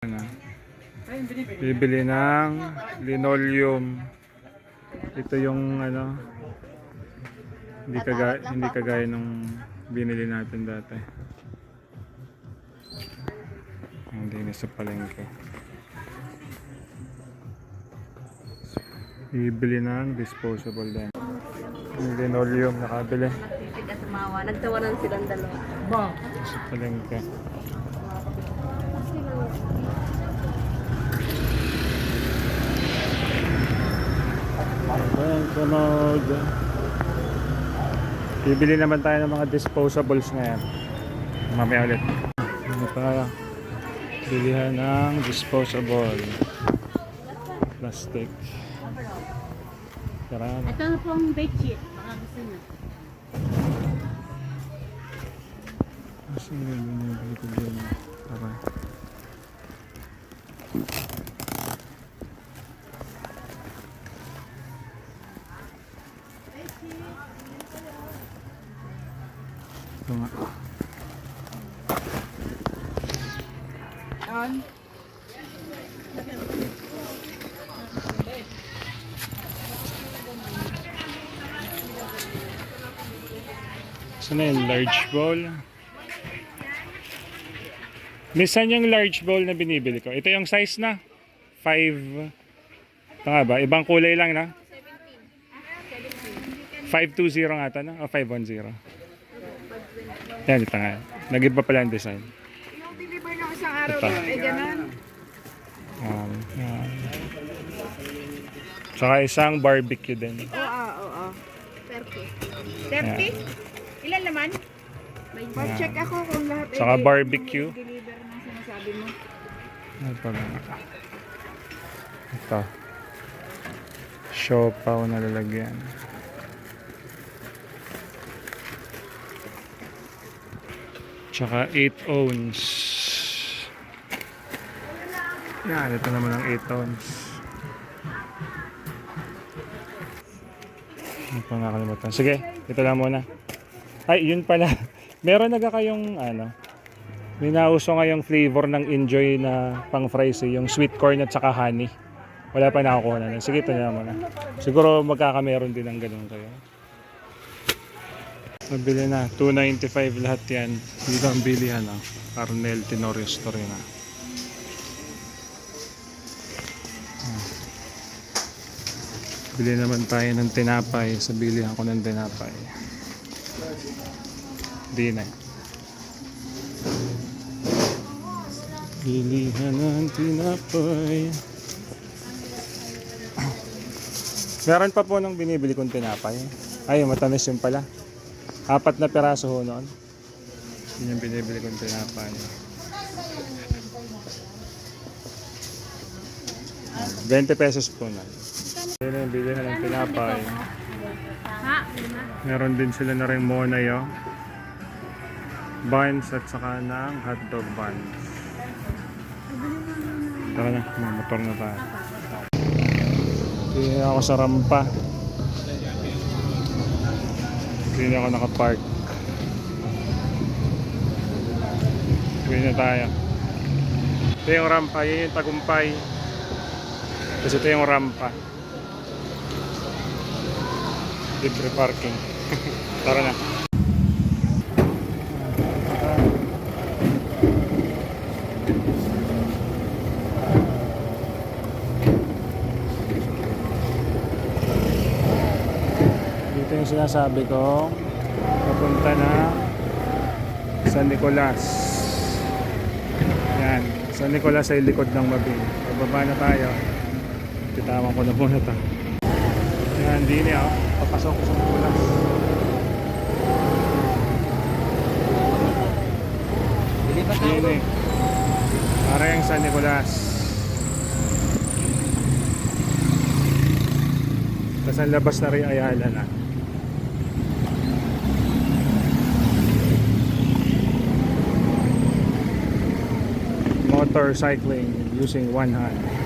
Ano, bibili ng linoleum. Ito yung ano, hindi kagaya, hindi kagaya nung binili natin dati. Hindi na sa palengke. Bibili ng disposable din. Yung linoleum nakabili tumawa. Nagtawanan silang dalawa. sa palengke. Ayan, sunod. Bibili naman tayo ng mga disposables ngayon. Mamaya ulit. Ano tayo? Bilihan ng disposable. Plastic. Karami. Ito na pong bedsheet. Baka gusto niyo. Kasi binibili ko din. Tara. Ito nga. Saan na yung large bowl? Minsan yung large bowl na binibili ko. Ito yung size na. 5. Ito nga ba? Ibang kulay lang na. 520 nga ito na. O 510. Yan, ito nga. Nag-iba pala ang design. Yung deliver ng isang araw Ito. eh ganun. Um, yan. Saka isang barbecue din. Oo, oo, oo. 30. 30? Ilan naman? Pa-check ako kung lahat ay Saka barbecue. deliver ng sinasabi mo. Ano pa ba? Ito. Siopaw na lalagyan. Tsaka 8 ounce. Yan, ito naman ang 8 ounce. Ano pa nakalimutan? Sige, ito lang muna. Ay, yun pala. Meron naga kayong ano, may nauso ngayong flavor ng enjoy na pang fries eh, yung sweet corn at saka honey. Wala pa nakakuha na. Sige, ito na muna. Siguro magkakameron din ng ganun kayo. Nabili na. 295 lahat yan. Dito ang bilihan ah. Arnel Tenorio Store na. Ah. Bili naman tayo ng tinapay. Sa bilihan ko ng tinapay. Di na. Bilihan ng tinapay. Meron pa po nung binibili kong tinapay. Ay, matamis yun pala. Apat na peraso ho noon. Yun yung binibili kong tinapay. 20 pesos po na. Yun yung bili na ng tinapay. Ha? Meron din sila na rin monay oh. Buns at saka ng hotdog buns. Tara na, may motor na tayo. Hindi ako sa rampa. Hindi ako nakapark. Uwi na tayo. Ito yung rampa, yun yung tagumpay. Tapos ito yung rampa. Libre parking. Tara na. Sinasabi ko papunta na San Nicolas. Yan San Nicolas ay likod ng Mabing pababa na tayo. Titawan ko na muna to. Yan di niya oh. papasok ko sa Nicolas. Dini para yung San Nicolas. Ang labas na rin Ayala na. Motorcycling using one hand.